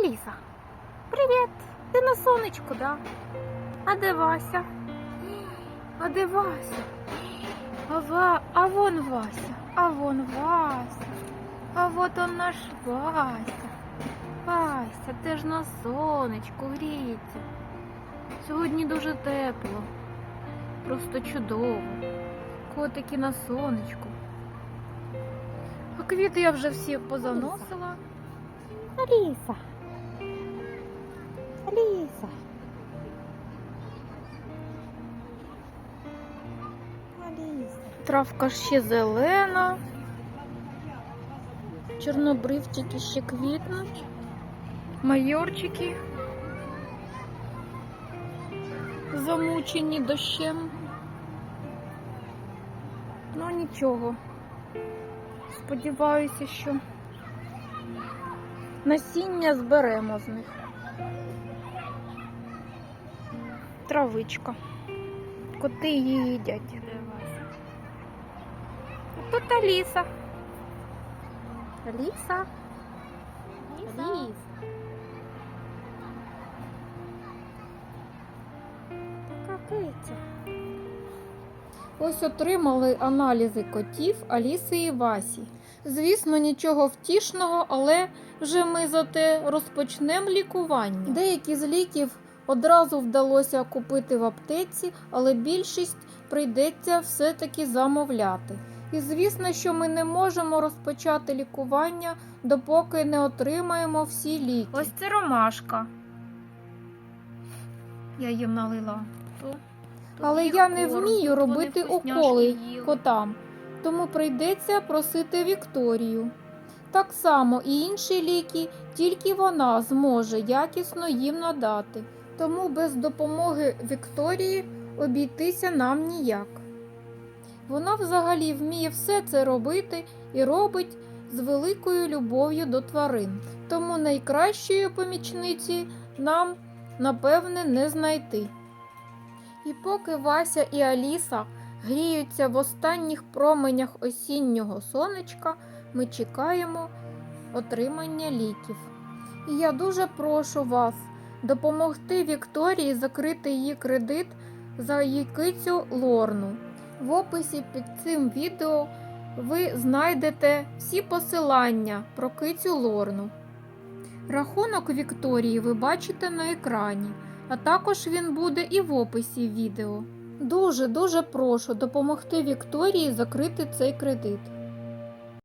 Аліса, привіт! Ти на сонечку, да? А де Вася? А де Вася? А, Ва... а вон Вася, а вон Вася. А вот он наш Вася. Вася, ти ж на сонечку гріється. Сьогодні дуже тепло. Просто чудово. Котики на сонечку. А квіти я вже всі позаносила. Аліса. Аліса. Травка ще зелена. Чорнобривчики ще квітнуть. Майорчики. Замучені дощем. Ну нічого. Сподіваюся, що насіння зберемо з них. Травичка. Коти її їдять. Тут Аліса. Аліса. Аліса. Така киця. Ось отримали аналізи котів Аліси і Васі. Звісно, нічого втішного, але вже ми зате розпочнемо лікування. Деякі з ліків одразу вдалося купити в аптеці, але більшість прийдеться все-таки замовляти. І звісно, що ми не можемо розпочати лікування, допоки не отримаємо всі ліки. Ось це ромашка. Я їм налила. Але я не вмію робити уколи котам, тому прийдеться просити Вікторію. Так само і інші ліки, тільки вона зможе якісно їм надати. Тому без допомоги Вікторії обійтися нам ніяк. Вона взагалі вміє все це робити і робить з великою любов'ю до тварин. Тому найкращої помічниці нам, напевне, не знайти. І поки Вася і Аліса гріються в останніх променях осіннього сонечка, ми чекаємо отримання ліків. І я дуже прошу вас допомогти Вікторії закрити її кредит за її Лорну. В описі під цим відео ви знайдете всі посилання про кицю Лорну. Рахунок Вікторії ви бачите на екрані, а також він буде і в описі відео. Дуже дуже прошу допомогти Вікторії закрити цей кредит.